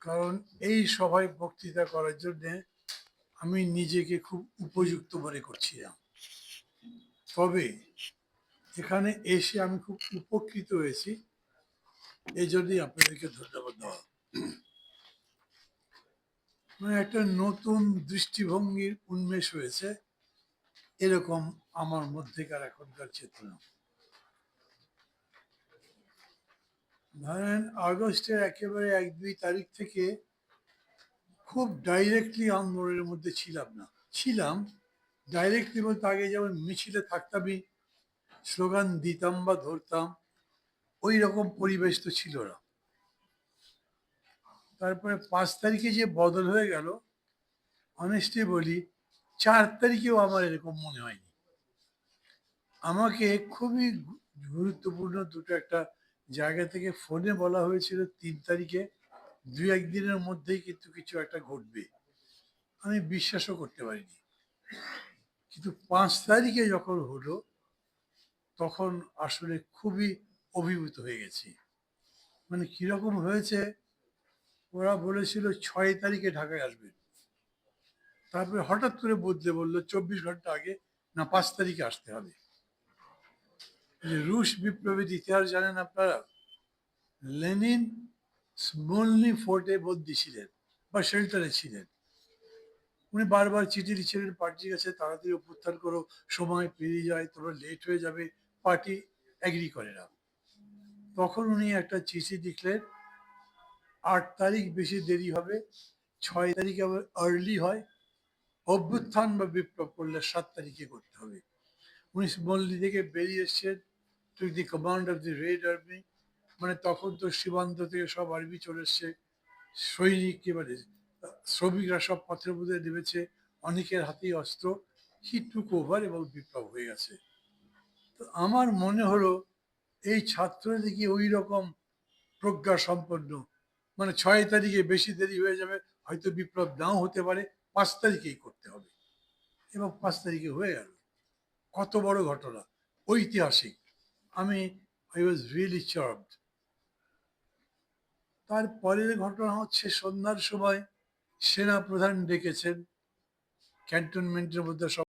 কারণ এই সভায় বক্তৃতা করার জন্য আমি নিজেকে খুব উপযুক্ত মনে করছিলাম। তবে এখানে এসে আমি খুব উপকৃত হয়েছি। এই জন্যই আপনাদেরকে ধন্যবাদ দেওয়া। মানে একটা নতুন দৃষ্টিভঙ্গির উন্মেষ হয়েছে, এরকম আমার মধ্যেকার এখনকার চেতনা। ধরেন আগস্টের একেবারে এক, দুই তারিখ থেকে খুব ডাইরেক্টলি আন্দোলনের মধ্যে ছিলাম না। ছিলাম। ডাইরেক্টলি বলতে আগে যেমন মিছিলে থাকতামই, স্লোগান দিতাম বা ধরতাম, ওই রকম পরিবেশ তো ছিল না। তারপরে পাঁচ তারিখে যে বদল হয়ে গেল অনেস্টলি বলি, চার তারিখেও আমার এরকম মনে হয়নি। আমাকে খুবই গুরুত্বপূর্ণ দুটো একটা জায়গা থেকে ফোনে বলা হয়েছিল তিন তারিখে, দু একদিনের মধ্যেই কিন্তু কিছু একটা ঘটবে। আমি বিশ্বাসও করতে পারিনি। কিন্তু পাঁচ তারিখে যখন হলো, তখন আসলে খুবই অভিভূত হয়ে গেছি। মানে কীরকম হয়েছে, ওরা বলেছিল ছয় তারিখে ঢাকায় আসবেন। তারপরে হঠাৎ করে বদলে বলল, চব্বিশ ঘণ্টা আগে না, পাঁচ তারিখে আসতে হবে। রুশ বিপ্লবের ইতিহাস জানেন আপনারা লেনিন স্মলনি ফোর্টে বন্দি ছিলেন বা শেল্টারে ছিলেন। উনি বারবার চিঠি লিখছিলেন পার্টির কাছে তাড়াতাড়ি অভ্যুত্থান করো, সময় পেরিয়ে যায়, তোমরা লেট হয়ে যাবে, পার্টি অ্যাগ্রি করে না তখন উনি একটা চিঠি লিখলেন, আট তারিখ বেশি দেরি হবে, ছয় তারিখ আবার আর্লি হয়, অভ্যুত্থান বা বিপ্লব করলে সাত তারিখে করতে হবে। উনি মল্লি থেকে বেরিয়ে এসছেন। To the command of the red army মানে তখন তো সীমান্ত থেকে সব আর্মি চলে এসছে। সৈনিক এবারে শ্রমিকরা সব পথের মধ্যে নেমেছে। অনেকের হাতেই অস্ত্র। হি টুক ওভার এবং বিপ্লব হয়ে গেছে। তো আমার মনে হলো, এই ছাত্ররা দেখি ওই রকম প্রজ্ঞা সম্পন্ন? মানে ছয় তারিখে বেশি দেরি হয়ে যাবে, হয়তো বিপ্লব নাও হতে পারে। পাঁচ তারিখেই করতে হবে। এবং পাঁচ তারিখে হয়ে গেল। কত বড় ঘটনা, ঐতিহাসিক। আমি আই ওয়াজ রিয়েলি চার্মড তারপরের ঘটনা হচ্ছে সন্ধ্যার সময় সেনা প্রধান ডেকেছেন ক্যান্টনমেন্টের মধ্যে সব